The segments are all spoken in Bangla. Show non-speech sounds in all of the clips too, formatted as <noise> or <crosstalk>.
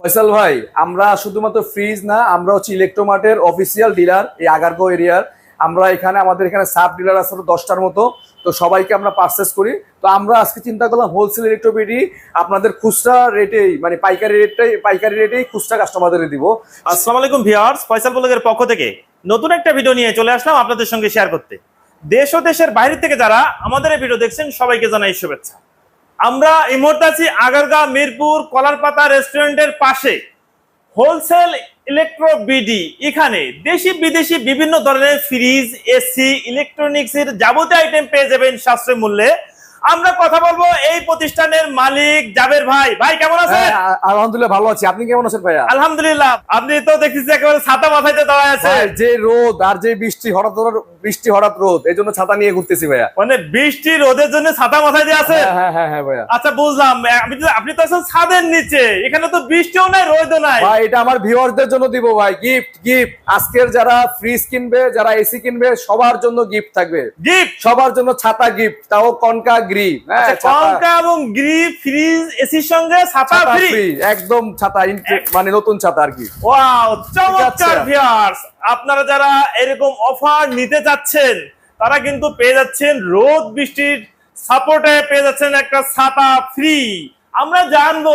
ফয়সাল ভাই, আমরা শুধুমাত্র ফ্রিজ না, আমরা হচ্ছে ইলেকট্রোমার্টের অফিসিয়াল ডিলার এই আগারগো এরিয়ার। আমরা এখানে, আমাদের এখানে সাব ডিলার আছে দশটার মতো। তো সবাইকে আমরা পারচেস করি। তো আমরা আজকে চিন্তা করলাম হোলসেল ইলেকট্রোবিটি আপনাদের খুচরা রেটেই মানে পাইকারি রেটটাই পাইকারি রেটেই খুচরা কাস্টমারদের দিব। আসসালামু আলাইকুম ভিউয়ার্স ফয়সাল ব্লগের পক্ষ থেকে নতুন একটা ভিডিও নিয়ে চলে আসলাম আপনাদের সঙ্গে শেয়ার করতে। দেশ ও দেশের বাইরে থেকে যারা আমাদের এই ভিডিও দেখছেন, সবাইকে জানাই শুভেচ্ছা। আমরা এই মুহূর্তে আছি আগারগা মিরপুর কলারপাতা রেস্টুরেন্টের পাশে। হোলসেল ইলেকট্রো বিডি এখানে দেশি বিদেশি বিভিন্ন ধরনের ফ্রিজ এসি ইলেকট্রনিক্স এর যাবতীয় আইটেম পেয়ে যাবেন সাশ্রয় মূল্যে। আমরা কথা বলব এই প্রতিষ্ঠানের মালিক জাবের ভাই। ভাই কেমন আছেন? হ্যাঁ, আলহামদুলিল্লাহ ভালো আছি। আপনি কেমন আছেন ভাইয়া? আলহামদুলিল্লাহ আপনি তো দেখতেছি একেবারে ছাতা মাথায় দাঁড়ায় আছে যে রোদ আর যে বৃষ্টি হঠাৎ- বৃষ্টি হঠাৎ রোদ এই জন্য ছাতা নিয়ে ঘুরতেছি ভাইয়া। মানে বৃষ্টি রোদের জন্য ছাতা মাথায় দিয়ে আছে? হ্যাঁ হ্যাঁ হ্যাঁ ভাইয়া। আচ্ছা বুঝলাম। আপনি তো আপনি তো আছেন ছাদের নিচে। এখানে তো বৃষ্টিও নাই রোদও নাই। ভাই এটা আমার ভিউয়ারদের জন্য দিব ভাই। গিফট গিফট আজকের যারা ফ্রিজ কিনবে যারা এসি কিনবে সবার জন্য গিফট থাকবে। গিফট সবার জন্য ছাতা গিফট তাও কনকা গ্রি হ্যাঁ ছাতা- কঙ্কা এবং গ্রি ফ্রিজ এসির সঙ্গে ছাতা ফ্রি একদম ছাতা মানে নতুন ছাতা আর কি। ওয়াও চমৎকার। ভিউয়ার্স আপনারা যারা এরকম অফার নিতে চাচ্ছেন তারা কিন্তু পেয়ে যাচ্ছেন রোদ বৃষ্টির সাপোর্টে পেয়ে যাচ্ছেন একটা ছাতা ফ্রি আমরা জানব,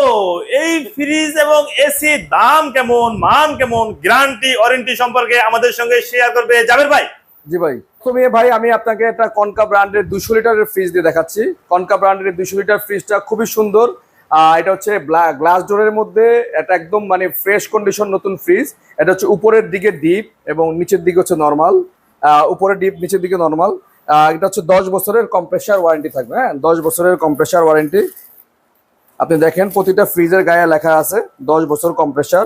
এই ফ্রিজ এবং এসি দাম কেমন, মান কেমন গ্যারান্টি ওয়ারেন্টি সম্পর্কে আমাদের সঙ্গে শেয়ার করবে জাবের ভাই। জি ভাই। তুমি ভাই, আমি আপনাকে একটা কনকা ব্র্যান্ডের দুশো লিটারের ফ্রিজ দিয়ে দেখাচ্ছি। কনকা ব্র্যান্ডের দুশো লিটার ফ্রিজটা খুবই সুন্দর। এটা হচ্ছে গ্লাস ডোরের মধ্যে এটা একদম মানে ফ্রেশ কন্ডিশন নতুন ফ্রিজ এটা হচ্ছে উপরের দিকে ডিপ এবং নিচের দিকে হচ্ছে নর্মাল উপরের ডিপ নিচের দিকে নর্মাল এটা হচ্ছে দশ বছরের কম্প্রেসার ওয়ারেন্টি থাকবে হ্যাঁ? দশ বছরের কম্প্রেসার ওয়ারেন্টি আপনি দেখেন, প্রতিটা ফ্রিজের গায়ে লেখা আছে দশ বছর কম্প্রেসার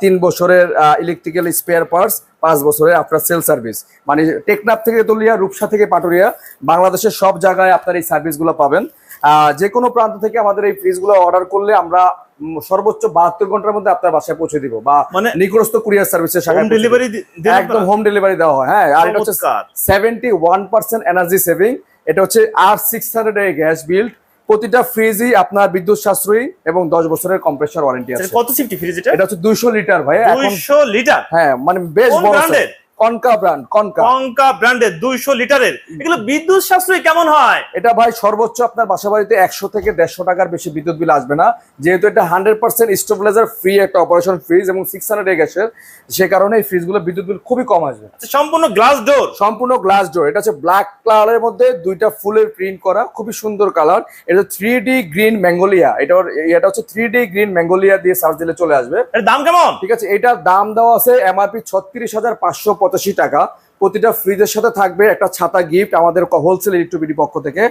তিন বছরের ইলেকট্রিক্যাল স্পেয়ার পার্টস পাঁচ বছরের আপনার সেল সার্ভিস মানে টেকনাফ থেকে তুলিয়া রূপসা থেকে পাটুরিয়া বাংলাদেশের সব জায়গায় আপনার এই সার্ভিসগুলো পাবেন। যে কোনো প্রান্ত থেকে আমাদের এই ফ্রিজগুলো অর্ডার করলে আমরা সর্বোচ্চ বাহাত্তর ঘণ্টার মধ্যে আপনার বাসায় পৌঁছে দিব বা মানে নিকটস্থ কুরিয়ার সার্ভিসের হোম ডেলিভারি একদম হোম ডেলিভারি দেওয়া হয়। হ্যাঁ আর এটা হচ্ছে seventy one percent energy saving এটা হচ্ছে আর সিক্স হান্ড্রেড গ্যাস বিল্ড প্রতিটা ফ্রিজই আপনার বিদ্যুৎ সাশ্রয়ী এবং দশ বছরের কম্প্রেসার ওয়ারেন্টি আছে। কত সিফটি ফ্রিজ এটা? এটা হচ্ছে দুইশো লিটার ভাই দুইশো লিটার? হ্যাঁ মানে বেশ বড়? Konka brand Konka. কঙ্কা ব্র্যান্ডের দুইশো লিটারের। এগুলো বিদ্যুৎ সাশ্রয়ী কেমন হয়? এটা ভাই সর্বোচ্চ আপনার বাসা বাড়িতে একশো থেকে দেড়শো টাকার বেশি বিদ্যুৎ বিল আসবে না। যেহেতু এটা হান্ড্রেড পার্সেন্ট স্টেবিলাইজার ফ্রি একটা অপারেশন ফ্রিজ এবং সিক্স হান্ড্রেড গ্যাসের সে কারণে এই ফ্রিজগুলো বিদ্যুৎ বিল খুবই কম আসবে। আচ্ছা, সম্পূর্ণ গ্লাস ডোর সম্পূর্ণ গ্লাস ডোর এটা হচ্ছে ব্ল্যাক কালারের মধ্যে দুইটা ফুলের প্রিন্ট করা খুবই সুন্দর কালার এটা থ্রি ডি গ্রিন ম্যাঙ্গোলিয়া এটা এটা হচ্ছে থ্রি ডি গ্রিন ম্যাঙ্গোলিয়া দিয়ে সার্চ দিলে চলে আসবে। এর দাম কেমন? ঠিক আছে এটার দাম দেওয়া আছে এমআরপি ছত্রিশ হাজার পাঁচশো পঁচাশি টাকা। প্রতিটা ফ্রিজের সাথে থাকবে একটা ছাতা গিফট আমাদের হোলসেল ইলেকট্রিবিটি পক্ষ থেকে।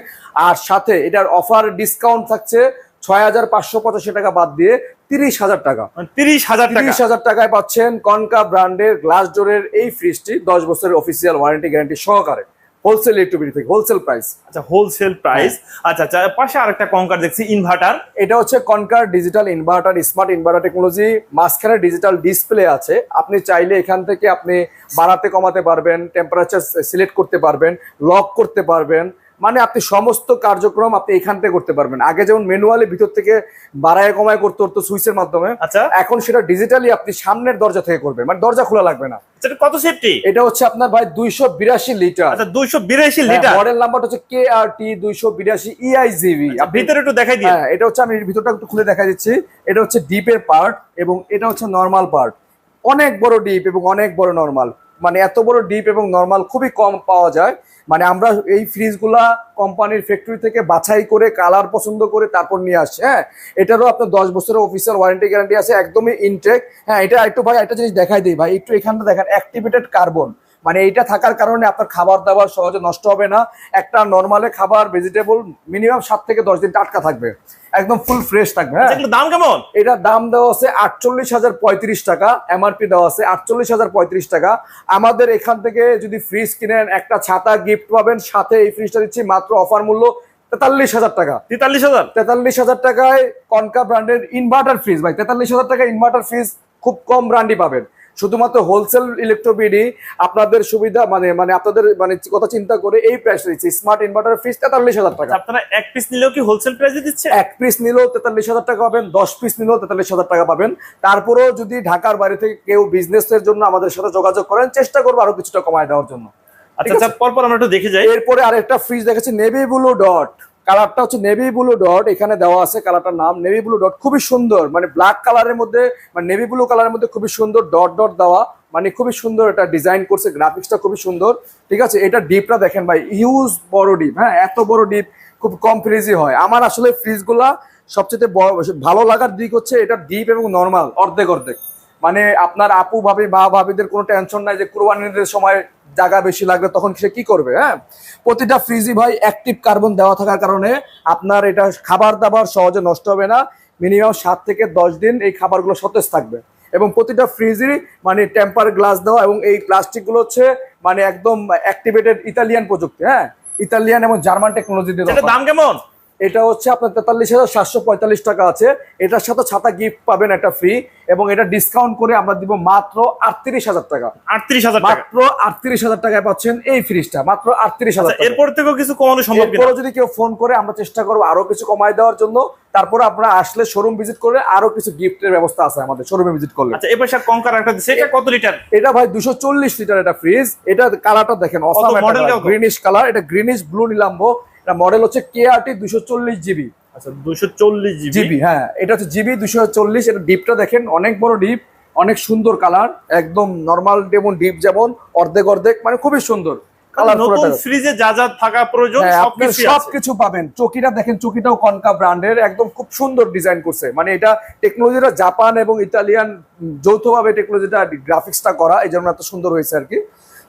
আর সাথে এটার অফার ডিসকাউন্ট থাকছে ছয় হাজার পাঁচশো পঁচাশি টাকা বাদ দিয়ে তিরিশ হাজার টাকা। মানে তিরিশ হাজার টাকা। তিরিশ হাজার টাকায় পাচ্ছেন কনকা ব্র্যান্ডের গ্লাস ডোরের এই ফ্রিজটি দশ বছরের অফিসিয়াল ওয়ারেন্টি গ্যারান্টি সহকারে। হোলসেল ইলেকট্রিবিটি থেকে হোলসেল প্রাইস আচ্ছা হোলসেল প্রাইস আচ্ছা আচ্ছা পাশে আরেকটা কনকার দেখছি ইনভার্টার এটা হচ্ছে কনকার digital inverter smart inverter technology মাঝখানে ডিজিটাল ডিসপ্লে আছে। আপনি চাইলে এখান থেকে আপনি বাড়াতে কমাতে পারবেন টেম্পারেচার সিলেক্ট করতে পারবেন লক করতে পারবেন। মানে আপনি সমস্ত কার্যক্রম আপনি এখান থেকে করতে পারবেন। আগে যেমন ম্যানুয়ালি ভিতর থেকে বাড়ায় কমায় করতে হতো সুইচের মাধ্যমে আচ্ছা। এখন সেটা ডিজিটালি আপনি সামনের দরজা থেকে করবেন মানে দরজা খোলা লাগবে না। এটা কত সেফটি এটা হচ্ছে আপনার ভাই দুইশো বিরাশি লিটার আচ্ছা দুইশো বিরাশি লিটার মডেল নাম্বারটা হচ্ছে কে আর টি দুইশো বিরাশি ইআইজিভি ভিতরে একটু দেখাই দিন। হ্যাঁ এটা হচ্ছে আমি ভিতরটা একটু খুলে দেখা দিচ্ছি। এটা হচ্ছে ডিপের পার্ট এবং এটা হচ্ছে নর্মাল পার্ট অনেক বড় ডিপ এবং অনেক বড় নর্মাল মানে এত বড় ডিপ এবং নর্মাল খুবই কম পাওয়া যায়। মানে আমরা এই ফ্রিজগুলা কোম্পানির ফ্যাক্টরি থেকে বাছাই করে কালার পছন্দ করে তারপর নিয়ে আসছে হ্যাঁ? এটারও আপনার দশ বছরের অফিসিয়াল ওয়ারেন্টি গ্যারান্টি আছে, একদমই ইনটেক হ্যাঁ এটা একটু ভাই, একটা জিনিস দেখাই দিই ভাই, একটু এখানটা দেখেন অ্যাক্টিভেটেড কার্বন মানে এইটা থাকার কারণে আপনার খাবার দাবার সহজে নষ্ট হবে না। একটা নর্মালে খাবার ভেজিটেবল মিনিমাম সাত থেকে দশ দিন টাটকা থাকবে। একদম ফুল ফ্রেশ থাকবে হ্যাঁ। এগুলো দাম কেমন? এটার দাম দেওয়া আছে আটচল্লিশ হাজার পঁয়ত্রিশ টাকা এমআরপি দেওয়া আছে আটচল্লিশ হাজার পঁয়ত্রিশ টাকা। আমাদের এখান থেকে যদি ফ্রিজ কিনেন একটা ছাতা গিফট পাবেন সাথে এই ফ্রিজটা দিচ্ছি মাত্র অফার মূল্য তেতাল্লিশ হাজার টাকা। তেতাল্লিশ হাজার? তেতাল্লিশ হাজার টাকায় কনকা ব্র্যান্ডের ইনভার্টার ফ্রিজ ভাই তেতাল্লিশ হাজার টাকা ইনভার্টার ফ্রিজ খুব কম ব্র্যান্ডই পাবেন। শুধুমাত্র হোলসেল ইলেকট্রোবিডি আপনাদের সুবিধা মানে মানে আপনাদের মানে কথা চিন্তা করে এই প্রাইস দিচ্ছে স্মার্ট ইনভার্টার ফ্রিজ তেতাল্লিশ হাজার টাকা। আপনারা এক পিস নিলেও কি হোলসেল প্রাইসে দিচ্ছে এক পিস নিলেও তেতাল্লিশ হাজার টাকা পাবেন দশ পিস নিলেও তেতাল্লিশ হাজার টাকা পাবেন। তারপরেও যদি ঢাকার বাইরে থেকে কেউ বিজনেসের জন্য আমাদের সাথে যোগাযোগ করেন চেষ্টা করব আরও কিছুটা কমায় দেওয়ার জন্য। আচ্ছা আচ্ছা পরপর আমরা একটু দেখে যাই। এরপরে আরেকটা ফ্রিজ দেখেছি নেভি ব্লু ডট কালারটা হচ্ছে নেভি ব্লু ডট এখানে দেওয়া আছে কালারটার নাম নেভি ব্লু ডট খুবই সুন্দর। মানে ব্ল্যাক কালারের মধ্যে মানে নেভি ব্লু কালারের মধ্যে খুবই সুন্দর ডট ডট দেওয়া। মানে খুবই সুন্দর এটা ডিজাইন করছে গ্রাফিক্সটা খুবই সুন্দর। ঠিক আছে? এটা ডিপটা দেখেন ভাই ইউজ বড় ডিপ হ্যাঁ? এত বড় ডিপ খুব কম ফ্রিজই হয়। আমার আসলে ফ্রিজগুলা সবচেয়ে ভালো লাগার দিক হচ্ছে এটা ডিপ এবং নর্মাল অর্ধেক অর্ধেক। মানে আপনার আপু ভাবি মা ভাবিদের কোনো টেনশন নাই যে কুরবানিদের সময় জায়গা বেশি লাগবে তখন সে কি করবে হ্যাঁ? প্রতিটা ফ্রিজই ভাই অ্যাক্টিভ কার্বন দেওয়া থাকার কারণে আপনার এটা খাবার দাবার সহজে নষ্ট হবে না। মিনিমাম সাত থেকে দশ দিন এই খাবারগুলো সতেজ থাকবে। এবং প্রতিটা ফ্রিজই মানে টেম্পার গ্লাস দেওয়া এবং এই প্লাস্টিকগুলো হচ্ছে মানে একদম অ্যাক্টিভেটেড ইতালিয়ান প্রযুক্তি হ্যাঁ? ইতালিয়ান এবং জার্মান টেকনোলজি দিয়ে দাম কেমন? এটা হচ্ছে আপনার তেতাল্লিশ হাজার সাতশো পঁয়তাল্লিশ টাকা আছে। এটার সাথে ছাতা গিফট পাবেন একটা ফ্রি এবং এটা ডিসকাউন্ট করে আমরা দিব মাত্র আটত্রিশ হাজার টাকা। আটত্রিশ হাজার মাত্র আটত্রিশ হাজার টাকায় পাচ্ছেন এই ফ্রিজটা মাত্র আটত্রিশ হাজার আচ্ছা, এরপর থেকেও কিছু কমানো সম্ভব এরপরে যদি কেউ ফোন করে আমরা চেষ্টা করব আরও কিছু কমায় দেওয়ার জন্য। তারপরে আপনারা আসলে শোরুম ভিজিট করে আরও কিছু গিফটের ব্যবস্থা আছে আমাদের শোরুমে ভিজিট করলে। আচ্ছা এবার স্যার কঙ্কার একটা দিচ্ছে। এটা কত লিটার এটা ভাই দুশো চল্লিশ লিটার এটা ফ্রিজ এটা কালারটা দেখেন কত? গ্রিনিশ কালার এটা গ্রিনিশ ব্লু নিলাম্বো। এটা মডেল হচ্ছে কে আর টি দুশো চল্লিশ জিবি আচ্ছা দুশো চল্লিশ জিবি হ্যাঁ এটা হচ্ছে জিবি দুশো চল্লিশ এটা ডিপটা দেখেন অনেক বড় ডিপ অনেক সুন্দর কালার একদম নর্মাল যেমন ডিপ যেমন অর্ধেক অর্ধেক মানে খুবই সুন্দর। কালার নতুন ফ্রিজে যা যা থাকা প্রয়োজন হ্যাঁ, সবকিছু পাবেন। চকিটা দেখেন চকিটাও কনকা ব্র্যান্ডের একদম খুব সুন্দর ডিজাইন করছে। মানে এটা টেকনোলজিটা জাপান এবং ইতালিয়ান যৌথভাবে টেকনোলজিটা গ্রাফিক্সটা করা এই জন্য এত সুন্দর হয়েছে আর কি।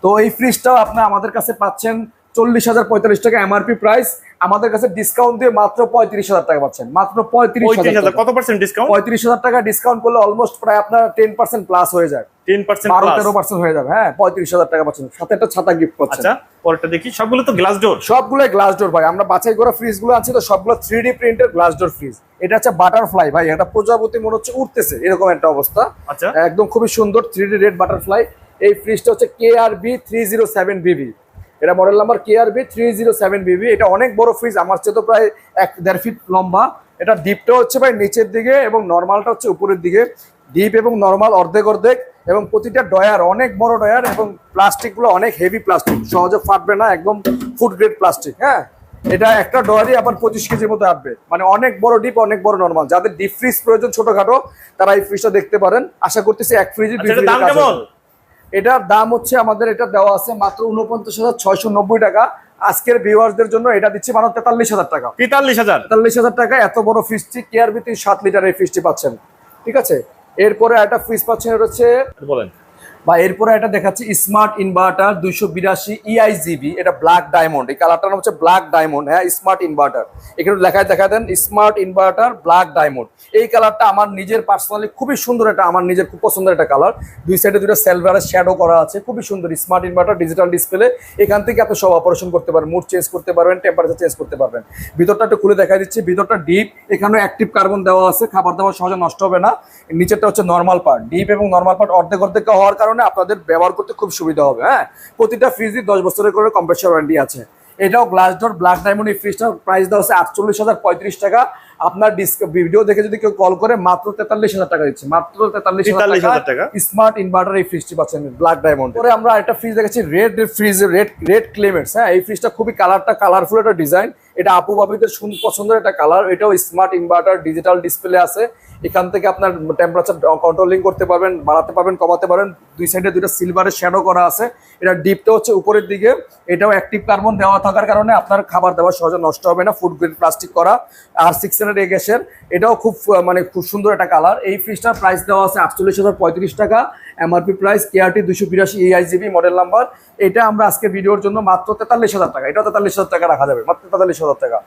তো এই ফ্রিজটাও আপনি আমাদের কাছে পাচ্ছেন চল্লিশ হাজার পঁয়তাল্লিশ টাকা এমআরপি প্রাইস আমাদের কাছে ডিসকাউন্ট দিয়ে মাত্র পঁয়ত্রিশ হাজার টাকা পাচ্ছেন। মাত্র পঁয়ত্রিশ হাজার হাজার কত পার্সেন্ট ডিসকাউন্ট পঁয়ত্রিশ হাজার টাকা ডিসকাউন্ট করলে অলমোস্ট প্রায় আপনার টেন পার্সেন্ট প্লাস হয়ে যায়। টেন পার্সেন্ট বারো তেরো পার্সেন্ট হয়ে যাবে। হ্যাঁ পঁয়ত্রিশ হাজার টাকা পাচ্ছেন। সাথে একটা ছাতা গিফট পাচ্ছেন আচ্ছা পরেরটা দেখি। সবগুলো তো গ্লাস ডোর সবগুলো গ্লাস ডোর ভাই। আমরা বাছাই করা ফ্রিজগুলো আছে তো সবগুলো থ্রি ডি প্রিন্টের গ্লাস ডোর ফ্রিজ এটা হচ্ছে বাটারফ্লাই ভাই। এটা প্রজাপতি মনে হচ্ছে উঠতেছে এরকম একটা অবস্থা। আচ্ছা। একদম খুবই সুন্দর থ্রি ডি রেড বাটারফ্লাই এই ফ্রিজটা হচ্ছে K R B three zero seven BB এটা model number K R B three zero seven BB এটা অনেক বড় ফ্রিজ আমার চেয়ে তো প্রায় এক দেড় ফিট লম্বা। এটা ডিপটা হচ্ছে ভাই নিচের দিকে এবং নর্মালটা হচ্ছে উপরের দিকে। ডিপ এবং নর্মাল অর্ধেক অর্ধেক এবং প্রতিটা ডয়ার অনেক বড় ডয়ার এবং প্লাস্টিকগুলো অনেক হেভি প্লাস্টিক সহজে ফাটবে না একদম ফুড গ্রেড প্লাস্টিক হ্যাঁ? এটা একটা ডয়ারই আবার পঁচিশ কেজির মতো আসবে মানে অনেক বড় ডিপ অনেক বড় নর্মাল যাদের ডিপ ফ্রিজ প্রয়োজন ছোটখাটো তারা এই ফ্রিজটা দেখতে পারেন। আশা করতেছি এক ফ্রিজে এটার দাম হচ্ছে আমাদের এটা দেওয়া আছে মাত্র উনপঞ্চাশ হাজার ছয়শো নব্বই টাকা। আজকের ভিউয়ার্সদের জন্য এটা দিচ্ছে মানে তেতাল্লিশ হাজার টাকা। তেতাল্লিশ হাজার? তেতাল্লিশ হাজার টাকা এত বড় ফ্রিজটি কেয়ার ভিত্তি সাত লিটার এই ফ্রিজটি পাচ্ছেন। ঠিক আছে? এরপরে একটা ফ্রিজ পাচ্ছেন হচ্ছে বলেন। বা এরপরে এটা দেখাচ্ছি স্মার্ট ইনভার্টার দুইশো বিরাশি ইআইজিবি এটা ব্ল্যাক ডায়মন্ড এই কালারটার নাম হচ্ছে ব্ল্যাক ডায়মন্ড হ্যাঁ স্মার্ট ইনভার্টার এখানে লেখায় দেখা দেন স্মার্ট ইনভার্টার ব্ল্যাক ডায়মন্ড এই কালারটা আমার নিজের পার্সোনালি খুবই সুন্দর এটা আমার নিজের খুব পছন্দের একটা কালার দুই সাইডে দুটো সেলভারের শ্যাডো করা আছে, খুবই সুন্দর। স্মার্ট ইনভার্টার ডিজিটাল ডিসপ্লে এখান থেকে আপনি সব অপারেশন করতে পারবেন মুড চেঞ্জ করতে পারবেন টেম্পারেচার চেঞ্জ করতে পারবেন। ভিতরটা একটু খুলে দেখা দিচ্ছি, ভিতরটা ডিপ এখানে অ্যাক্টিভ কার্বন দেওয়া আছে, খাবার দাবার সহজে নষ্ট হবে না। নিচেরটা হচ্ছে নর্মাল পার্ট ডিপ এবং নর্মাল পার্ট অর্ধেক অর্ধেক হওয়ার কারণে আপনাদের ব্যবহার করতে খুব সুবিধা হবে হ্যাঁ? প্রতিটা ফ্রিজই দশ বছরের করে কম্প্রেসার ওয়ারেন্টি আছে। এটাও গ্লাস ডোর ব্ল্যাক ডায়মন্ড এই ফ্রিজটার প্রাইস দেওয়া হচ্ছে আটচল্লিশ হাজার পঁয়ত্রিশ টাকা। আপনার ভিডিও দেখে যদি কেউ কল করে মাত্র তেতাল্লিশ হাজার টাকা দিচ্ছে। মাত্র তেতাল্লিশ হাজার টাকা। স্মার্ট ইনভার্টার এই ফ্রিজটি পাচ্ছেন ব্ল্যাক ডায়মন্ড পরে আমরা একটা ফ্রিজ দেখেছি রেড ফ্রিজ রেড রেড ক্লেমেটস হ্যাঁ? এই ফ্রিজটা খুবই কালারটা কালারফুল একটা ডিজাইন এটা আপু বাপিদের শুন পছন্দের একটা কালার এটাও স্মার্ট ইনভার্টার ডিজিটাল ডিসপ্লে আছে। এখান থেকে আপনার টেম্পারেচার কন্ট্রোলিং করতে পারবেন, বাড়াতে পারবেন, কমাতে পারবেন। দুই সাইডে দুটো সিলভারের শ্যাডো করা আছে। এটা ডিপটা হচ্ছে উপরের দিকে। এটাও অ্যাক্টিভ কার্বন দেওয়া থাকার কারণে আপনার খাবার দাবার সহজে নষ্ট হবে না। ফুড গ্রেড প্লাস্টিক করা। আর সিক্স হান্ড্রেড এ গ্যাসের এটাও খুব মানে খুব সুন্দর একটা কালার এই ফ্রিজটার প্রাইস দেওয়া আছে আটচল্লিশ হাজার পঁয়ত্রিশ টাকা। এমআরপি প্রাইস কেআরটি দুশো বিরাশি এআইজিবি মডেল নাম্বার এটা আমরা আজকে ভিডিওর জন্য মাত্র তেতাল্লিশ হাজার টাকা। এটাও তেতাল্লিশ হাজার টাকা রাখা যাবে। মাত্র তেতাল্লিশ হাজার টাকা।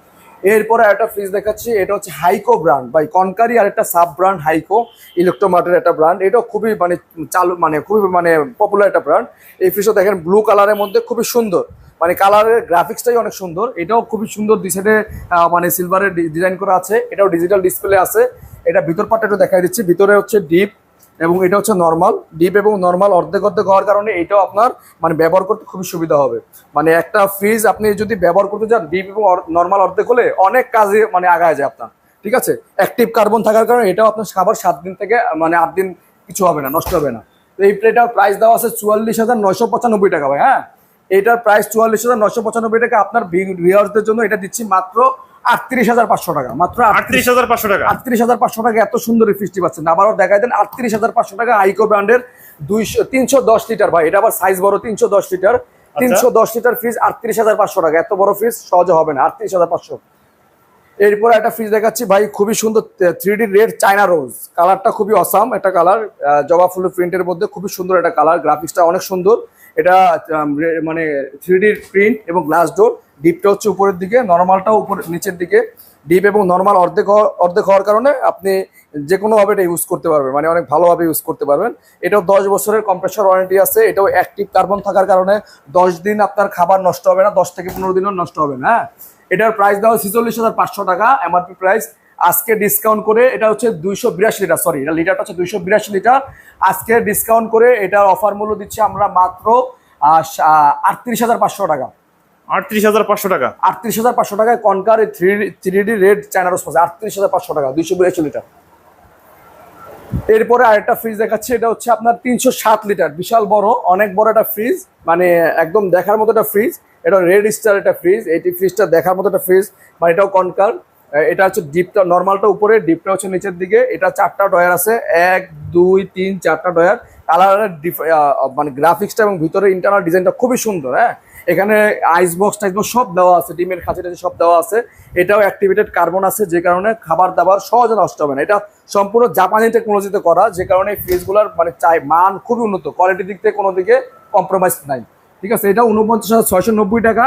এরপরে একটা ফ্রিজ দেখাচ্ছি, এটা হচ্ছে হাইকো ব্র্যান্ড বাই কনকারি আর একটা সাব ব্র্যান্ড হাইকো ইলেকট্রোমার্টের একটা ব্র্যান্ড এটাও খুবই মানে চালু মানে খুবই মানে পপুলার একটা ব্র্যান্ড এই ফ্রিজটা দেখেন ব্লু কালারের মধ্যে খুবই সুন্দর। মানে কালারের গ্রাফিক্সটাই অনেক সুন্দর। এটাও খুবই সুন্দর সাইডে মানে সিলভারের ডিজাইন করা আছে। এটাও ডিজিটাল ডিসপ্লে আছে। এটা ভিতর পার্টটা একটু দেখাই দিচ্ছি। ভিতরে হচ্ছে ডিপ এবং এটা হচ্ছে নর্মাল ডিপ এবং নর্মাল অর্ধেক অর্ধেক হওয়ার কারণে এটাও আপনার মানে ব্যবহার করতে খুবই সুবিধা হবে। মানে একটা ফ্রিজ আপনি যদি ব্যবহার করতে চান ডিপ এবং নর্মাল অর্ধেক হলে অনেক কাজে মানে আগায় যায় আপনার। ঠিক আছে? অ্যাক্টিভ কার্বন থাকার কারণে এটাও আপনার খাবার সাত দিন থেকে মানে আট দিন কিছু হবে না, নষ্ট হবে না। তো এই প্লেটার প্রাইস দেওয়া আছে চুয়াল্লিশ হাজার নয়শো পঁচানব্বই টাকা ভাই হ্যাঁ? এটার প্রাইস চুয়াল্লিশ হাজার নয়শো পঁচানব্বই টাকা আপনার ভিউয়ার্সদের জন্য এটা দিচ্ছি মাত্র আটত্রিশ হাজার পাঁচশো টাকা মাত্র আটত্রিশ হাজার পাঁচশো টাকা। আটত্রিশ হাজার পাঁচশো টাকা এত সুন্দর পাচ্ছেন। আবারও দেখাই দেন আটত্রিশ হাজার পাঁচশো টাকা আইকো ব্র্যান্ডের দুইশো তিনশো দশ লিটার ভাই এটা আবার সাইজ বড় তিনশো দশ লিটার। তিনশো দশ লিটার ফ্রিজ আটত্রিশ হাজার পাঁচশো টাকা। এত বড় ফ্রিজ সহজে হবে না আটত্রিশ হাজার পাঁচশো। এরপরে একটা ফ্রিজ দেখাচ্ছি ভাই খুবই সুন্দর three D red China rose কালারটা খুবই অসাম একটা কালার জবা ফুলের প্রিন্টের মধ্যে খুবই সুন্দর একটা কালার গ্রাফিক্সটা অনেক সুন্দর। এটা মানে থ্রিডির প্রিন্ট এবং গ্লাস ডোর ডিপটা হচ্ছে উপরের দিকে নর্মালটাও উপর, নিচের দিকে। ডিপ এবং নর্মাল অর্ধেক অর্ধেক হওয়ার কারণে আপনি যে কোনোভাবে এটা ইউজ করতে পারবেন মানে অনেক ভালোভাবে ইউজ করতে পারবেন। এটাও দশ বছরের কম্প্রেসর ওয়ারেন্টি আছে, এটাও অ্যাক্টিভ কার্বন থাকার কারণে দশ দিন আপনার খাবার নষ্ট হবে না, দশ থেকে পনেরো দিনও নষ্ট হবে না হ্যাঁ? এটার প্রাইস দেওয়া ছিচল্লিশ হাজার পাঁচশো টাকা এমআরপি প্রাইস আজকে ডিসকাউন্ট করে এটা হচ্ছে দুইশো বিরাশি লিটার সরি এটা লিটারটা হচ্ছে দুইশো বিরাশি লিটার। আজকে ডিসকাউন্ট করে এটার অফার মূল্য দিচ্ছি আমরা মাত্র আটত্রিশ হাজার পাঁচশো টাকা। আটত্রিশ হাজার পাঁচশো টাকা? আটত্রিশ হাজার পাঁচশো টাকায় কনকার three three D red China rose পাচ্ছে আটত্রিশ হাজার পাঁচশো টাকা দুইশো বিরাশি লিটার। এরপরে আরেকটা ফ্রিজ দেখাচ্ছি এটা হচ্ছে আপনার তিনশো সাত লিটার বিশাল বড় অনেক বড় একটা ফ্রিজ মানে একদম দেখার মতো একটা ফ্রিজ এটা রেড স্টার একটা ফ্রিজ এটি ফ্রিজটা দেখার মতো একটা ফ্রিজ মানে এটাও কনকার এটা হচ্ছে ডিপটা নর্মালটা উপরে, ডিপটা হচ্ছে নিচের দিকে। এটা চারটা ডয়ার আছে। এক, দুই, তিন, চারটা ডয়ার কালারের মানে গ্রাফিক্সটা এবং ভিতরে ইন্টারনাল ডিজাইনটা খুবই সুন্দর হ্যাঁ? এখানে আইস বক্স টাইস বক্স সব দেওয়া আছে, ডিমের খাঁচি টাচি সব দেওয়া আছে। এটাও অ্যাক্টিভেটেড কার্বন আছে, যে কারণে খাবার দাবার সহজে নষ্ট হবে না। এটা সম্পূর্ণ জাপানি টেকনোলজিতে করা, যে কারণে ফ্রিজগুলোর মানে চাই মান খুবই উন্নত কোয়ালিটির দিক থেকে কোনো দিকে কম্প্রোমাইজ নাই। ঠিক আছে এটা উনপঞ্চাশ হাজার ছয়শো নব্বই টাকা।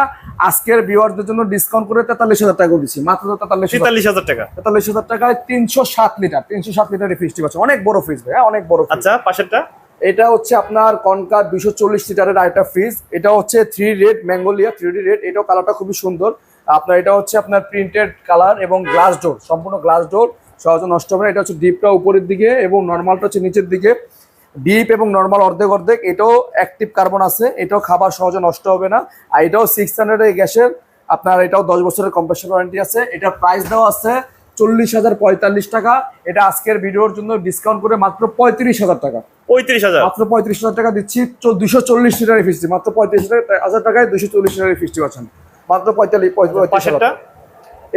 আজকের ভিউয়ারদের জন্য ডিসকাউন্ট করে তেতাল্লিশ হাজার টাকা দিচ্ছি। মাত্র তেতাল্লিশ তেতাল্লিশ হাজার টাকা। তেতাল্লিশ হাজার টাকায় তিনশো সাত লিটার তিনশো সাত লিটারের ফ্রিজটি পাচ্ছে। অনেক বড় ফ্রিজ ভাই হ্যাঁ, অনেক বড় আচ্ছা পাশেরটা? এটা হচ্ছে আপনার কনকা দুশো চল্লিশ লিটারের আরেকটা ফ্রিজ এটা হচ্ছে three red magnolia three D red এটাও কালারটা খুবই সুন্দর। আপনার এটা হচ্ছে আপনার প্রিন্টেড কালার এবং গ্লাস ডোর সম্পূর্ণ গ্লাস ডোর সহজে নষ্ট হবে না। এটা হচ্ছে ডিপটা উপরের দিকে এবং নর্মালটা হচ্ছে নিচের দিকে। ডিপ এবং নর্মাল অর্ধেক অর্ধেক এটাও অ্যাক্টিভ কার্বন আছে এটাও খাবার সহজে নষ্ট হবে না। আর এটাও সিক্স হান্ড্রেড গ্যাসের আপনার এটাও দশ বছরের কম্প্রেসর ওয়ারেন্টি আছে। এটার প্রাইস দেওয়া আছে চল্লিশ হাজার পঁয়তাল্লিশ টাকা। এটা আজকের ভিডিওর জন্য ডিসকাউন্ট করে মাত্র পঁয়ত্রিশ হাজার টাকা। পঁয়ত্রিশ হাজার? মাত্র পঁয়ত্রিশ হাজার টাকা দিচ্ছি দুশো চল্লিশ লিটারের ফিস্টি মাত্র পঁয়ত্রিশ হাজার টাকায় দুশো চল্লিশ লিটারের ফিস্টি পাচ্ছেন। মাত্র পঁয়তাল্লিশ পঁয়ত্রিশ হাজার। টাকা।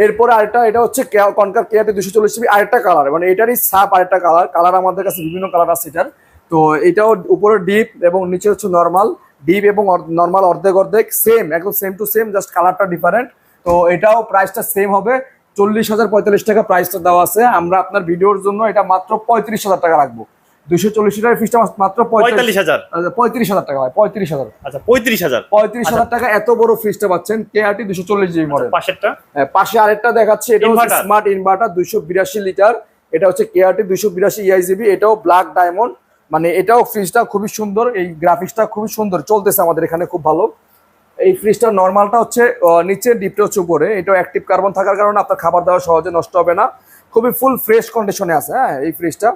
এরপরে আরেকটা এটা হচ্ছে কনকার কেয়াতে দুশো চল্লিশ আরেকটা কালার মানে এটারই সাপ আরেকটা কালার কালার আমাদের কাছে বিভিন্ন কালার আছে এটার। তো এটাও উপরে ডিপ এবং নিচে হচ্ছে নর্মাল ডিপ এবং নর্মাল অর্ধেক অর্ধেক সেম একদম সেম টু সেম জাস্ট কালারটা ডিফারেন্ট তো এটাও প্রাইসটা সেম হবে। চল্লিশ হাজার পঁয়তাল্লিশ টাকা প্রাইসটা দেওয়া আছে। আমরা আপনার ভিডিওর জন্য এটা মাত্র পঁয়ত্রিশ হাজার টাকা রাখব। দুশো চল্লিশ ফিসটা মাত্র পঁয়তাল্লিশ হাজার। পঁয়ত্রিশ হাজার টাকা ভাই পঁয়ত্রিশ হাজার। আচ্ছা পঁয়ত্রিশ হাজার। পঁয়ত্রিশ হাজার টাকা এত বড় ফ্রিজটা পাচ্ছেন। কেআরটি দুশো চল্লিশ জিবি মডেল পাশেরটা? হ্যাঁ, পাশে আরেকটা দেখাচ্ছে। এটা হচ্ছে স্মার্ট ইনভার্টার দুইশো বিরাশি লিটার। এটা হচ্ছে কেআরটি দুইশো বিরাশি ইআইজিবি এটাও ব্ল্যাক ডায়মন্ড মানে এটাও ফ্রিজটা খুবই সুন্দর, এই গ্রাফিক্সটা খুবই সুন্দর, চলতেছে আমাদের এখানে খুব ভালো। এই ফ্রিজটা নর্মালটা হচ্ছে নিচে ডিপটা হচ্ছে উপরে, এটাও অ্যাক্টিভ কার্বন থাকার কারণে আপনার খাবার দাবার সহজে নষ্ট হবে না। খুবই ফুল ফ্রেশ কন্ডিশনে আছে হ্যাঁ এই ফ্রিজটা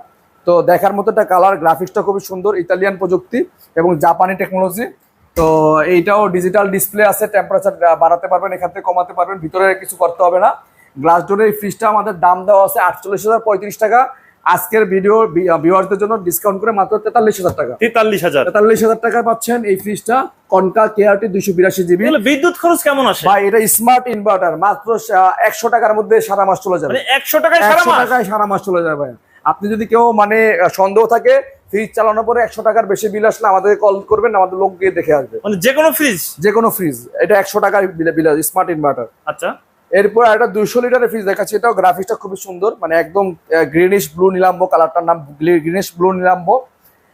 তো দেখার মতো একটা কালার গ্রাফিক্সটা খুবই সুন্দর ইতালিয়ান প্রযুক্তি এবং জাপানি টেকনোলজি তো এইটাও ডিজিটাল ডিসপ্লে আছে টেম্পারেচার বাড়াতে পারবেন, এখান থেকে কমাতে পারবেন, ভিতরে কিছু করতে হবে না। গ্লাস ডোরের এই ফ্রিজটা আমাদের দাম দেওয়া আছে আটচল্লিশ হাজার পঁয়ত্রিশ টাকা আজকের ভিডিও ভিউয়ারদের জন্য ডিসকাউন্ট করে মাত্র তেতাল্লিশ হাজার টাকা। তেতাল্লিশ হাজার। তেতাল্লিশ হাজার টাকা পাচ্ছেন এই ফ্রিজটা কনকা কেআরটি দুশো বিরাশি জিবি বিদ্যুৎ খরচ কেমন আসে? ভাই এটা স্মার্ট ইনভার্টার মাত্র একশো টাকার মধ্যে সারা মাস চলে যাবে। মানে একশো টাকায় টাকায় সারা মাস চলে যাবে। আপনি যদি কেউ মানে সন্দেহ থাকে ফ্রিজ চালানোর পরে একশো টাকার বেশি বিল আসলে আমাদের কল করবেন আমাদের লোক গিয়ে দেখে আসবে। মানে যে কোনো ফ্রিজ যে কোনো ফ্রিজ এটা একশো টাকার বিল বিল স্মার্ট ইনভার্টার আচ্ছা। এরপর একটা দুইশো লিটারের ফ্রিজ দেখাচ্ছি। এটাও গ্রাফিক্সটা খুবই সুন্দর মানে একদম গ্রিনিশ ব্লু নিলাম্বো কালারটার নাম গ্রিনিশ ব্লু নিলাম্বো।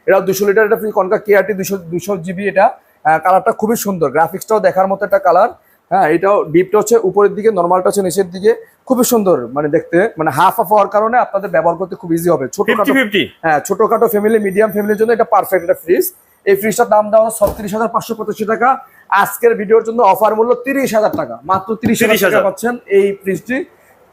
এটা দুশো লিটার একটা ফ্রিজ কনকা কেআরটি দুশো দুশো জিবি এটা। কালারটা খুবই সুন্দর গ্রাফিক্সটাও দেখার মতো একটা কালার হ্যাঁ এটাও ডিপটা হচ্ছে উপরের দিকে নর্মালটা হচ্ছে নিচের দিকে। খুবই সুন্দর মানে দেখতে মানে হাফ হাফ হওয়ার কারণে আপনাদের ব্যবহার করতে খুব ইজি হবে। ছোট ফিফটি ফিফটি হ্যাঁ ছোটখাটো ফ্যামিলি মিডিয়াম ফ্যামিলির জন্য এটা পারফেক্ট একটা ফ্রিজ এই ফ্রিজটার দাম দেওয়া ছত্রিশ হাজার পাঁচশো পঁচাশি টাকা। আজকের ভিডিওর জন্য অফার মূল্য তিরিশ হাজার টাকা। মাত্র তিরিশ হাজার 30,000 টাকা পাচ্ছেন এই ফ্রিজটি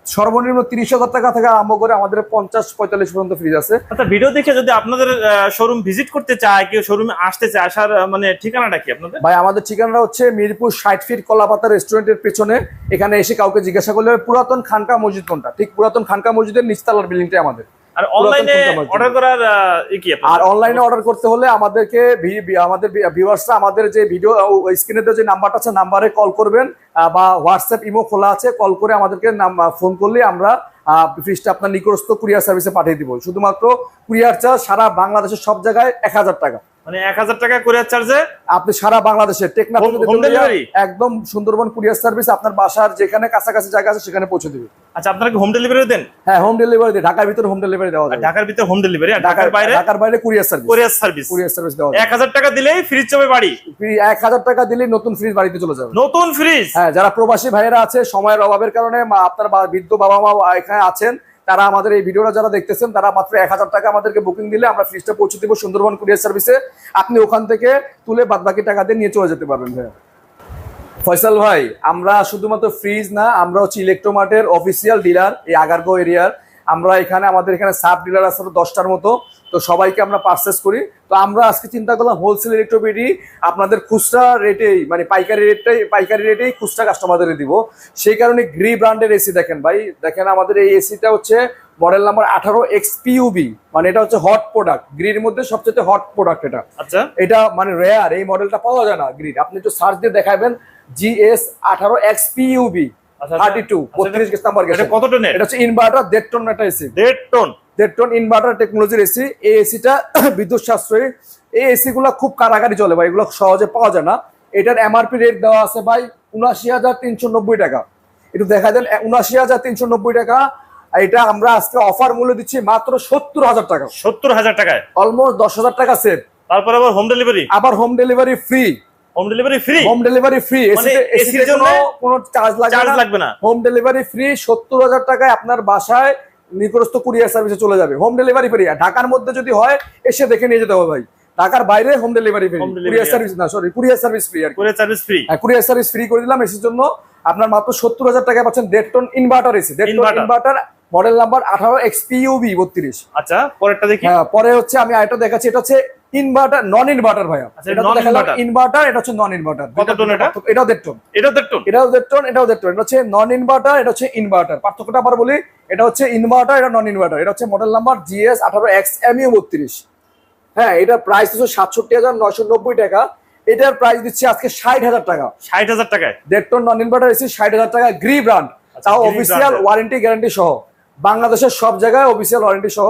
সর্বনিম্ন তিরিশ হাজার টাকা থেকে আরম্ভ করে আমাদের পঞ্চাশ পঁয়তাল্লিশ পর্যন্ত ফ্রিজ আছে। আচ্ছা ভিডিও দেখে যদি আপনাদের শোরুম ভিজিট করতে চায় কেউ শোরুমে আসতে চায় আসার মানে ঠিকানাটা কি আপনাদের? ভাই আমাদের ঠিকানাটা হচ্ছে মিরপুর ষাট ফিট কলাপাতা রেস্টুরেন্টের পেছনে। এখানে এসে কাউকে জিজ্ঞাসা করলে পুরাতন খানকা মসজিদ কোনটা? ঠিক পুরাতন খানকা মসজিদের নিচতলার বিল্ডিংটা আমাদের। আর অনলাইনে অর্ডার করার কি আর অনলাইনে অর্ডার করতে হলে আমাদেরকে আমাদের ভিউয়ার্সরা আমাদের যে ভিডিও স্ক্রিনে যে নাম্বারটা আছে নাম্বারে কল করবেন বা হোয়াটসঅ্যাপ ইমো খোলা আছে কল করে আমাদেরকে ফোন করলে আমরা ফ্রিজটা আপনার নিকটস্থ কুরিয়ার সার্ভিসে পাঠিয়ে দিব। শুধুমাত্র কুরিয়ার চার্জ সারা বাংলাদেশের সব জায়গায় এক হাজার টাকা। মানে এক হাজার টাকা কুরিয়ার চার্জে আপনি সারা বাংলাদেশে টেকনাফ একদম সুন্দরবন কুরিয়ার সার্ভিস আপনার বাসার যেখানে কাছাকাছি জায়গা আছে সেখানে পৌঁছে দিবে। আচ্ছা আপনারা কি হোম ডেলিভারি দেন? হ্যাঁ হোম ডেলিভারি দিই ঢাকার ভিতরে হোম ডেলিভারি দেওয়া যাবে ঢাকার ভিতরে হোম ডেলিভারি আর ঢাকার বাইরে? ঢাকার বাইরে courier service courier service courier service দেওয়া এক হাজার টাকা দিলেই ফ্রিজ চবে বাড়ি? এক হাজার টাকা দিলেই নতুন ফ্রিজ বাড়িতে চলে যাবে। নতুন ফ্রিজ হ্যাঁ যারা প্রবাসী ভাইয়েরা আছে সময়ের অভাবের কারণে আপনার বৃদ্ধ বাবা মা এখানে আছেন তারা আমাদের এই ভিডিওটা যারা দেখতেছেন, তারা মাত্র এক হাজার টাকা আমাদেরকে বুকিং দিলে আমরা ফ্রিজটা পৌঁছে দিব সুন্দরবন কুরিয়ার সার্ভিসে। আপনি ওখান থেকে তুলে বাদ বাকি টাকা দিয়ে নিয়ে চলে যেতে পারবেন ভাইয়া। ফয়সাল ভাই, আমরা শুধুমাত্র ফ্রিজ না, আমরা হচ্ছে ইলেকট্রোমার্টের অফিসিয়াল ডিলার এই আগারগো এরিয়ার আমরা এখানে, আমাদের এখানে সাব ডিলার আছে দশটার মতো। তো সবাইকে আমরা পারচেস করি। তো আমরা আজকে চিন্তা করলাম হোলসেল ইলেকট্রোবিটি আপনাদের খুচরা রেটেই মানে পাইকারি রেটটাই পাইকারি রেটেই খুচরা কাস্টমারদের দিব। সেই কারণে গ্রি ব্র্যান্ডের এসি দেখেন ভাই। দেখেন আমাদের এই এসিটা হচ্ছে মডেল নাম্বার আঠারো এক্স পিউবি মানে এটা হচ্ছে হট প্রোডাক্ট গ্রির মধ্যে সবচেয়ে হট প্রোডাক্ট এটা। আচ্ছা। এটা মানে রেয়ার এই মডেলটা পাওয়া যায় না গ্রিন আপনি একটু সার্চ দিয়ে দেখাবেন জিএস আঠারো এক্স পিউবি আচ্ছা, থার্টি টু বত্রিশ নাম্বার কত টনের এটা হচ্ছে ইনভার্টার দেড় টন একটা এসি দেড় টন দেড় টন ইনভার্টার টেকনোলজির এসি এই এসিটা <coughs> বিদ্যুৎ সাশ্রয়ী। এই এসি গুলা খুব কারাকারি চলে ভাই এগুলো সহজে পাওয়া যায় না। এটার এমআরপি রেট দেওয়া আছে ভাই উনাশি হাজার তিনশো নব্বই টাকা। একটু দেখা দেন উনাশি হাজার তিনশো নব্বই টাকা। আর এটা আমরা আজকে অফার মূল্য দিচ্ছি মাত্র সত্তর হাজার টাকা। সত্তর হাজার টাকায়? অলমোস্ট দশ হাজার টাকা সেভ তারপর আবার হোম ডেলিভারি আবার home delivery free home delivery free home delivery free AC জন্য কোনো চার্জ লাগবে না। হোম ডেলিভারি ফ্রি সত্তর হাজার টাকায় আপনার বাসায় নিকটস্থ কুরিয়ার সার্ভিসে চলে যাবে। হোম ডেলিভারি ফেরিয়া ঢাকার মধ্যে যদি হয় এসে দেখে নিয়ে যেতে হবে ভাই। ঢাকার বাইরে home delivery free. Courier. Service না সরি কুরিয়ার সার্ভিস ফ্রি আর কুরিয়ার সার্ভিস ফ্রি হ্যাঁ কুরিয়ার সার্ভিস ফ্রি করে দিলাম। এসির জন্য আপনার মাত্র সত্তর হাজার টাকা পাচ্ছেন দেড় টন ইনভার্টার এসি দেড় টন ইনভার্টার মডেল নাম্বার আঠারো এক্সপিউবি বত্রিশ। আচ্ছা পরেরটা দেখি। হ্যাঁ পরে হচ্ছে আমি আরেকটা দেখাচ্ছি। এটা হচ্ছে ইনভার্টার নন ইনভার্টার ভাইয়া। আচ্ছা, এটা ইনভার্টার এটা হচ্ছে নন ইনভার্টার কত টন এটা? এটাও দেড় টন এটাও দেড় টন এটাও দেড় টন এটাও দেড় টন এটা হচ্ছে নন ইনভার্টার এটা হচ্ছে ইনভার্টার পার্থক্যটা আবার বলি এটা হচ্ছে ইনভার্টার এটা নন ইনভার্টার এটা হচ্ছে মডেল নাম্বার জিএস আঠারো এক্স এম ইউ বত্রিশ। হ্যাঁ এটার প্রাইস হচ্ছে সাতষট্টি হাজার নয়শো নব্বই টাকা। এটার প্রাইস দিচ্ছি আজকে ষাট হাজার টাকা। ষাট হাজার টাকায়? দেড় টন নন ইনভার্টার এসি ষাট হাজার টাকা গ্রি ব্র্যান্ড তাও অফিসিয়াল ওয়ারেন্টি গ্যারান্টি সহ। বাংলাদেশের সব জায়গায় অফিসিয়াল ওয়ারেন্টি সহ।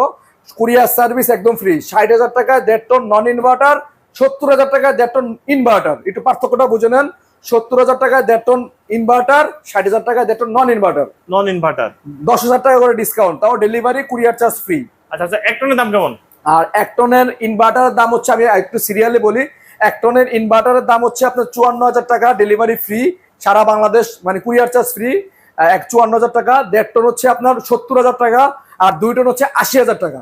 কুরিয়ার সার্ভিস একদম ফ্রি ষাট হাজার টাকায় দেড় টন নন ইনভার্টার সত্তর হাজার টাকায় দেড় টন ইনভার্টার একটু পার্থক্যটা বুঝে নেন। সত্তর হাজার টাকায় দেড় টন ইনভার্টার ষাট হাজার টাকায় দেড় ton non inverter non inverter দশ হাজার টাকা করে ডিসকাউন্ট তাও ডেলিভারি কুরিয়ার চার্জ ফ্রি আচ্ছা আচ্ছা এক টনের দাম কেমন? আর এক টনের ইনভার্টারের দাম হচ্ছে আমি একটু সিরিয়ালে বলি এক টনের ইনভার্টারের দাম হচ্ছে আপনার চুয়ান্ন হাজার টাকা ডেলিভারি ফ্রি সারা বাংলাদেশ মানে কুরিয়ার চার্জ ফ্রি এক চুয়ান্ন হাজার টাকা দেড় টন হচ্ছে আপনার সত্তর হাজার টাকা আর দুই টন হচ্ছে আশি হাজার টাকা।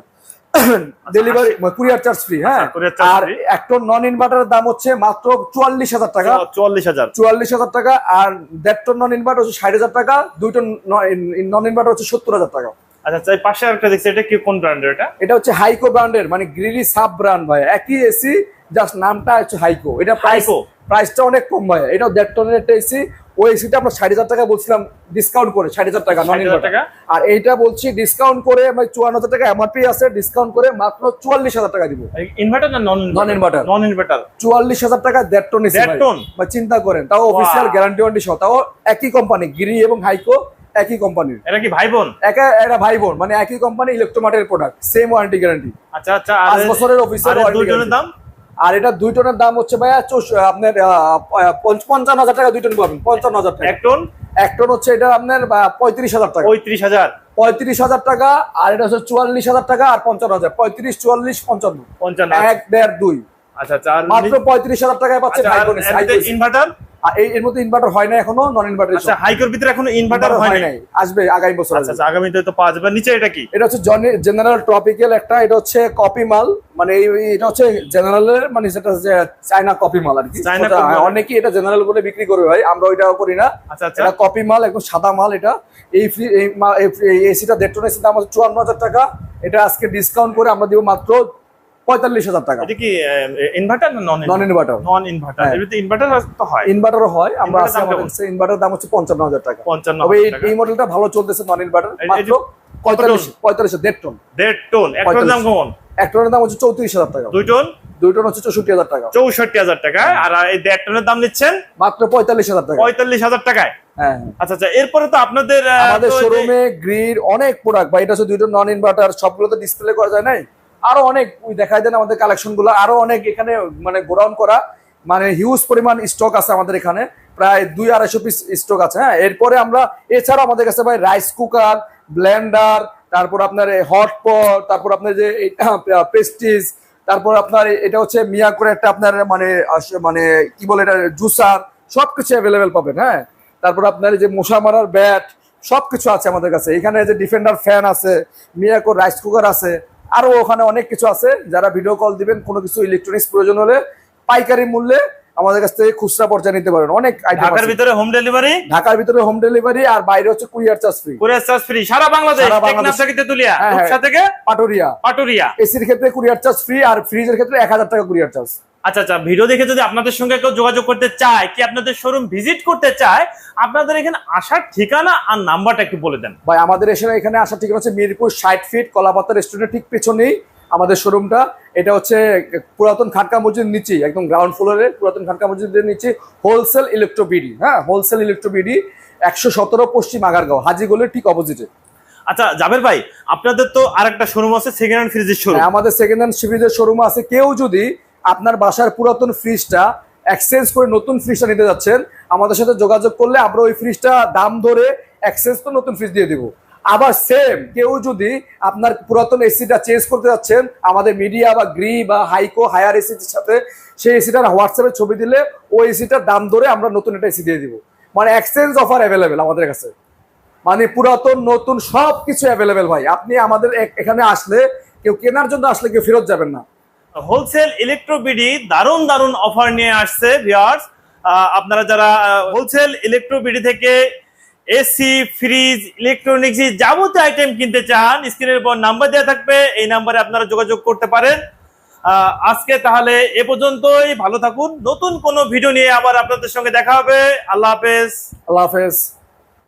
ডেলিভারি কুরিয়ার চার্জ ফ্রি হ্যাঁ? আচ্ছা, আর। এক টন নন ইনভার্টারের দাম হচ্ছে মাত্র চুয়াল্লিশ হাজার টাকা। চুয়াল্লিশ হাজার। চুয়াল্লিশ হাজার টাকা আর দেড় টন নন ইনভার্টার হচ্ছে ষাট হাজার টাকা দুই টন নন ইনভার্টার হচ্ছে সত্তর হাজার টাকা। আচ্ছা আচ্ছা পাশে আরেকটা দেখছি এটা কি কোন ব্র্যান্ডের এটা? এটা হচ্ছে হাইকো ব্র্যান্ডের মানে গ্রিলি সাব ব্র্যান্ড ভাই একই এসি জাস্ট নামটা হচ্ছে হাইকো। এটা প্রাইস প্রাইসটা অনেক কম ভাই দেড় টনের একটা এসি ওই এসিটা আমরা ষাট হাজার টাকা বলছিলাম ডিসকাউন্ট করে ষাট হাজার টাকা নন 60,000 টাকা? আর এইটা বলছি ডিসকাউন্ট করে চুয়ান্ন হাজার টাকা এমআরপি আছে ডিসকাউন্ট করে মাত্র চুয়াল্লিশ হাজার টাকা দিব। ইনভার্টার না নন Non-inverter। নন ইনভার্টার চুয়াল্লিশ হাজার টাকা দেড় টন এসি? ভাই। চিন্তা করেন তাও অফিসিয়াল গ্যারান্টি ওয়ারেন্টি সহ। তাও একই কোম্পানি গিরি এবং হাইকো একই কোম্পানির এটা কি ভাই বোন? একা এটা ভাই বোন মানে একই কোম্পানি ইলেকট্রোমার্টের প্রোডাক্ট সেম ওয়ারেন্টি গ্যারান্টি আচ্ছা আচ্ছা পাঁচ বছরের টনের guarantee। দাম? আর এটা দুই টনের দাম হচ্ছে ভাইয়া আপনার পঞ্চান্ন হাজার টাকা দুই টন পাবেন পঞ্চান্ন হাজার টাকা। এক টন? এক টন হচ্ছে এটা আপনার পঁয়ত্রিশ হাজার টাকা। পঁয়ত্রিশ হাজার? পঁয়ত্রিশ হাজার টাকা আর এটা হচ্ছে চুয়াল্লিশ হাজার টাকা আর পঞ্চান্ন হাজার। পঁয়ত্রিশ চুয়াল্লিশ পঞ্চান্ন। পঞ্চান্ন। এক দেড় দুই। আচ্ছা আচ্ছা মাত্র পঁয়ত্রিশ হাজার টাকায় পাচ্ছে আচ্ছা, ইনভার্টার এই এর মধ্যে ইনভার্টার হয় না এখনও নন ইনভার্টার আচ্ছা হাইকোর ভিতরে এখনও ইনভার্টার হয় নাই আসবে আগামী বছর আচ্ছা আচ্ছা আগামীতে তো পাওয়া যাবে। নিচে এটা কি? এটা হচ্ছে জেনারেল ট্রপিক্যাল একটা এটা হচ্ছে কপি মাল। মানে এটা হচ্ছে জেনারেলের মানে যে চায়না কপি মাল আর কি। অনেকেই এটা জেনারেল বলে বিক্রি করে ভাই আমরা ওইটাও করি না। আচ্ছা আচ্ছা। এটা কপি মাল একদম সাদা মাল এটা। এই এসিটা দেড় টন এসির দাম হচ্ছে চুয়ান্ন হাজার টাকা। এটা আজকে ডিসকাউন্ট করে আমরা দিব মাত্র পঁয়তাল্লিশ হাজার টাকা। এটা কি ইনভার্টার না non non inverter non inverter হ্যাঁ। ইনভার্টার তো হয়। হয় আমরা আমাদের ইনভার্টার দাম হচ্ছে পঞ্চান্ন হাজার টাকা। পঞ্চান্ন তবে এই- এই মডেলটা ভালো চলতেছে নন ইনভার্টার মাত্র এই- পঁয়তাল্লিশ পঁয়তাল্লিশ দেড় টন দেড় টন এক টনের দাম কেমন? এক টনের দাম হচ্ছে চৌত্রিশ হাজার টাকা। দুই টন দুই টন হচ্ছে চৌষট্টি হাজার টাকা। চৌষট্টি হাজার টাকা। আর এই দেড় টনের দাম নিচ্ছেন? মাত্র পঁয়তাল্লিশ হাজার টাকা। পঁয়তাল্লিশ হাজার টাকায়? হ্যাঁ আচ্ছা আচ্ছা এরপরে তো আপনাদের আমাদের শোরুমে গ্রিড অনেক প্রোডাক্ট বা এটা হচ্ছে দুইটা নন ইনভার্টার সবগুলো তো ডিসপ্লে করা যায় নাই? আরও অনেক দেখাই দেন আমাদের কালেকশনগুলো, আরও অনেক এখানে মানে গোডাউন করা মানে হিউজ পরিমাণ স্টক আছে আমাদের এখানে, প্রায় দুই আড়াইশো পিস স্টক আছে হ্যাঁ? এরপরে আমরা এছাড়া আমাদের কাছে ভাই রাইস কুকার ব্লেন্ডার তারপর আপনার হটপট তারপর আপনার যে পেস্টিস তারপর আপনার এটা হচ্ছে মিয়া করে একটা আপনার মানে মানে কি বলে এটা জুসার সবকিছু অ্যাভেলেবেল পাবেন হ্যাঁ? তারপর আপনার যে মশা মারার ব্যাট সবকিছু আছে আমাদের কাছে। এখানে যে ডিফেন্ডার ফ্যান আছে মিয়াকো রাইস কুকার আছে আরও ওখানে অনেক কিছু আছে। যারা ভিডিও কল দিবেন কোনো কিছু ইলেকট্রনিক্স প্রয়োজন হলে পাইকারি মূল্যে আমাদের কাছ থেকে খুচরা পর্যায়ে নিতে পারেন। অনেক ঢাকার ভিতরে হোম ডেলিভারি ঢাকার ভিতরে হোম ডেলিভারি আর বাইরে হচ্ছে courier charge free courier charge free সারা বাংলাদেশ তেতুলিয়া হ্যাঁ, হ্যাঁ। রূপসা থেকে পাটুরিয়া। পাটুরিয়া। এসির ক্ষেত্রে কুরিয়ার চার্জ ফ্রি আর ফ্রিজের ক্ষেত্রে এক হাজার টাকা কুরিয়ার চার্জ। আচ্ছা আচ্ছা ভিডিও দেখে যদি আপনাদের সঙ্গে কেউ যোগাযোগ করতে চায় কি আপনাদের শোরুম ভিজিট করতে চায় আপনাদের এখানে আসার ঠিকানা আর নাম্বারটা একটু বলে দেন। ভাই আমাদের এখানে এখানে আসার ঠিকানা হচ্ছে মিরপুর ষাট ফিট কলাপাতা রেস্টুরেন্টের ঠিক পেছনেই আমাদের শোরুমটা এটা হচ্ছে পুরাতন খানকা মসজিদ নিচে একদম গ্রাউন্ড ফ্লোরে পুরাতন খানকা মসজিদের নিচে হোলসেল ইলেকট্রোবিডি হ্যাঁ হোলসেল ইলেকট্রোবিডি একশো সতেরো পশ্চিম আগারগাঁও হাজিগোলের ঠিক অপোজিটে আচ্ছা জাবের ভাই আপনাদের তো আরেকটা শোরুম আছে সেকেন্ড হ্যান্ড ফ্রিজের শোরুম আমাদের সেকেন্ড হ্যান্ড ফ্রিজের শোরুম আছে। কেউ যদি আপনার বাসার পুরাতন ফ্রিজটা এক্সচেঞ্জ করে নতুন ফ্রিজটা নিতে যাচ্ছেন। আমাদের সাথে যোগাযোগ করলে আমরা ওই ফ্রিজটা দাম ধরে এক্সচেঞ্জ করে নতুন ফ্রিজ দিয়ে দিব। আবার সেম কেউ যদি আপনার পুরাতন এসিটা চেঞ্জ করতে যাচ্ছেন, আমাদের মিডিয়া বা গ্রি বা হাইকো হায়ার এসির সাথে, সেই এসিটার হোয়াটসঅ্যাপে ছবি দিলে ওই এসিটার দাম ধরে আমরা নতুন একটা এসি দিয়ে দিব। মানে এক্সচেঞ্জ অফার অ্যাভেলেবেল আমাদের কাছে। মানে পুরাতন, নতুন সব কিছু অ্যাভেলেবেল ভাই। আপনি আমাদের এখানে আসলে, কেউ কেনার জন্য আসলে কেউ ফেরত যাবেন না। হোলসেল ইলেকট্রোবিডি দারুণ দারুণ অফার নিয়ে আসছে ভিউয়ার্স আপনারা যারা হোলসেল ইলেকট্রোবিডি থেকে এসি ফ্রিজ ইলেকট্রনিক্স যাবতীয় আইটেম কিনতে চান স্ক্রিনের উপর নাম্বার দেওয়া থাকবে, এই নাম্বারে আপনারা যোগাযোগ করতে পারেন। আজকে তাহলে এ পর্যন্তই, ভালো থাকুন। নতুন কোনো ভিডিও নিয়ে আবার আপনাদের সঙ্গে দেখা হবে। আল্লাহ হাফেজ। আল্লাহ হাফেজ।